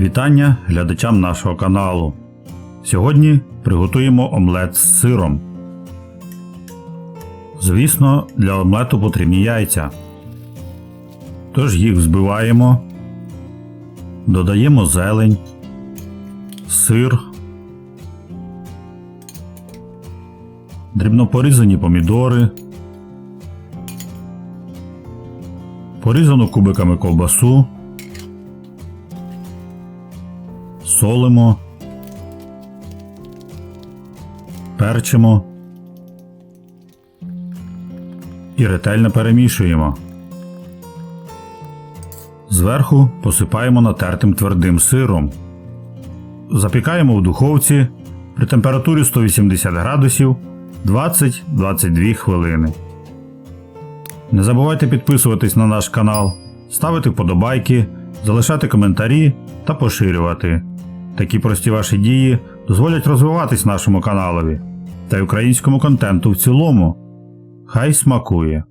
Вітання глядачам нашого каналу. Сьогодні приготуємо омлет з сиром. Звісно, для омлету потрібні яйця. Тож їх взбиваємо, додаємо зелень, сир, дрібно порізані помідори, порізану кубиками ковбасу. Солимо, перчимо і ретельно перемішуємо. Зверху посипаємо натертим твердим сиром. Запікаємо в духовці при температурі 180 градусів 20-22 хвилини. Не забувайте підписуватись на наш канал, ставити вподобайки, залишати коментарі та поширювати. Такі прості ваші дії дозволять розвиватись нашому каналові та й українському контенту в цілому. Хай смакує!